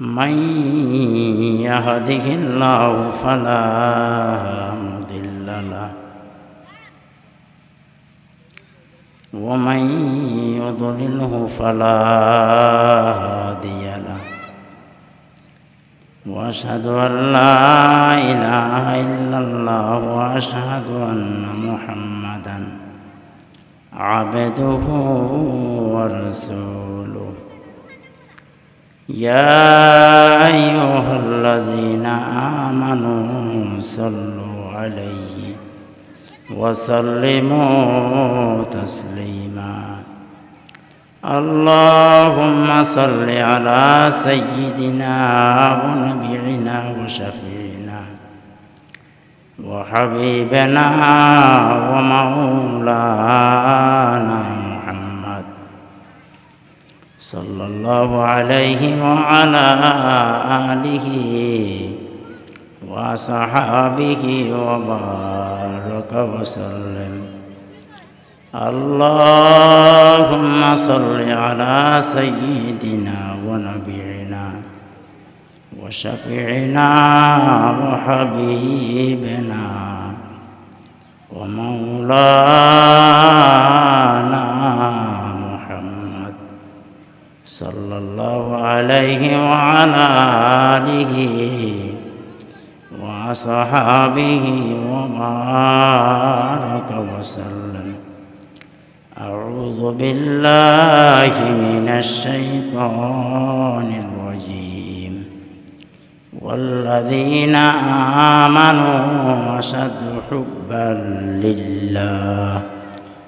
من يهده الله فلا مضل له ومن يضلله فلا هادي له واشهد ان لا اله الا الله واشهد ان محمدا عبده ورسوله يا أيها الذين آمنوا صلوا عليه وسلموا تسليما اللهم صل على سيدنا ونبينا وشفينا وحبيبنا ومولانا صلى الله عليه وعلى آله وصحابه وبارك وسلم اللهم صل على سيدنا ونبينا وشفيعنا وحبيبنا ومولانا محمد صلى الله عليه وعلى آله وصحابه وبارك وسلم أعوذ بالله من الشيطان الرجيم والذين آمنوا أشد حبا لله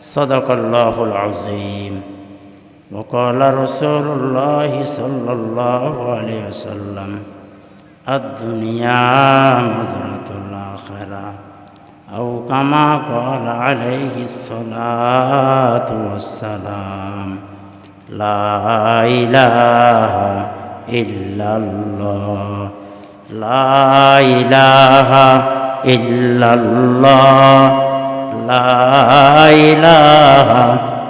صدق الله العظيم وقال رسول الله صلى الله عليه وسلم الدنيا مزرعة الآخرة أو كما قال عليه الصلاة والسلام لا إله إلا الله لا إله إلا الله لا إله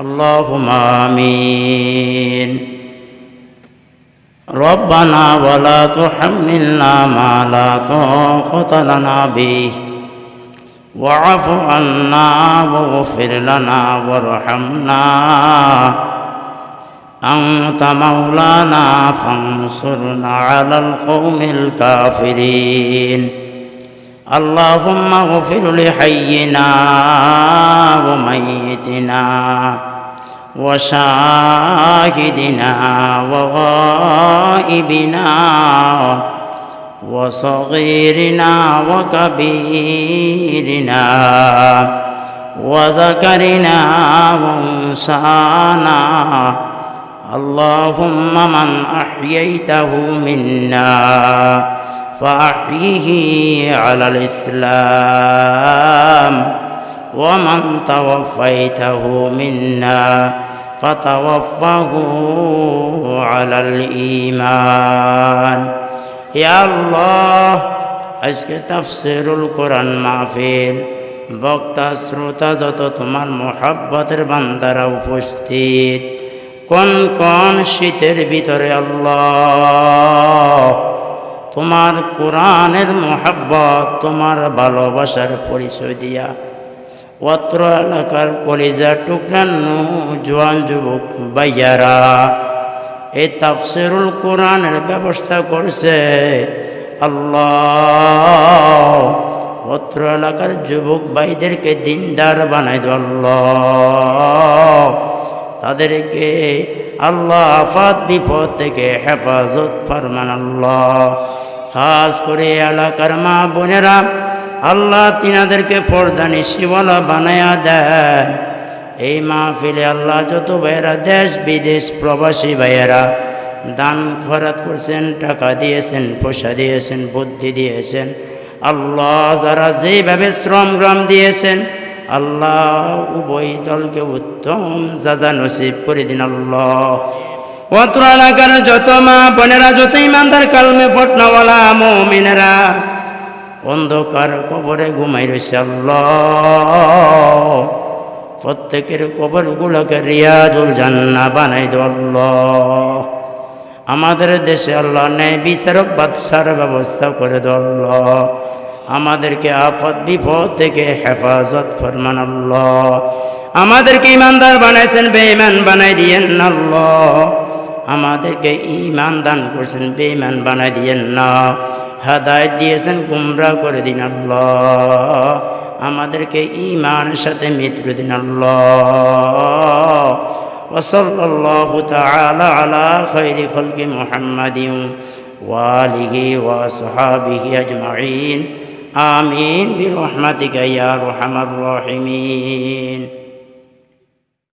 اللهم آمين ربنا ولا تحملنا ما لا طاقة لنا به واعف عنا واغفر لنا وارحمنا أنت مولانا فانصرنا على القوم الكافرين اللهم اغفر لحينا وميتنا وشاهدنا وغائبنا وصغيرنا وكبيرنا وذكرنا وانسانا اللهم من احييته منا فاحيه على الاسلام ومن توفيته منا فتوفه على الايمان يا الله আজকে তাফসিরুল কোরআন মাহফিল বক্তা শ্রোতা যত তোমার মোহাব্বতের বান্দারা উপস্থিত কোন কোন শীতের ভিতরে আল্লাহ তোমার কোরআনের মোহাব্বত তোমার ভালোবাসার পরিচয় দিয়া অত্র এলাকার কলিজা টুকরানো জোয়ান যুবক বাইয়ারা এই তাফসিরুল কোরআনের ব্যবস্থা করছে। আল্লাহ, অত্র এলাকার যুবক ভাইদেরকে দিনদার বানাই আল্লাহ। তাদেরকে আল্লাহ আফাত বিপদ থেকে হেফাজত ফরমান আল্লাহ। খাস করে এলাকার মা বোনেরা আল্লাহ তিনাদেরকে পর্দা নিশিওয়ালা বানায়া দেন। এই মাহফিলে আল্লাহ যত ভাইয়েরা দেশ বিদেশ প্রবাসী ভাইয়েরা দান খরাত করছেন, টাকা দিয়েছেন, পয়সা দিয়েছেন, বুদ্ধি দিয়েছেন, আল্লাহ যারা যেভাবে শ্রম গ্রাম দিয়েছেন, আল্লাহ উভয় দলকে উত্তম যাজা নসিব করে দিন আল্লাহ। অত্র এলাকার যত মা বোনেরা, যত ইমানদার কালমে ফটনাওয়ালা মমিনেরা অন্ধকার কবরে ঘুমাই রয়েছে আল্লাহ। প্রত্যেকের কবরগুলোকে রিয়াজুল জান্না বানাই আল্লাহ। আমাদের দেশে আল্লাহ ন্যায় বিচারক বাদশার ব্যবস্থা করে দো আল্লাহ। আমাদেরকে আফত বিপদ থেকে হেফাজত ফরমান আল্লাহ। আমাদেরকে ইমানদার বানাইছেন, বেঈমান বানাই দিয়েন আল্লাহ। আমাদেরকে ইমান দান করছেন, বেঈমান বানাই দিয়েন না। হাদায়ত দিয়েছেন, গুমরাহ করে দিন আল্লাহ। আমাদেরকে ইমানের সাথে মৃত্যু দিন আল্লাহ। ওসল্লাহ তালা আলা খৈরি খলকি মোহাম্মদিউ ওয়ালিহি ওয়া সোহাবিহি আজমাইন। আমিন, বিরহমাতিকা ইয়া রহমার রহিমিন।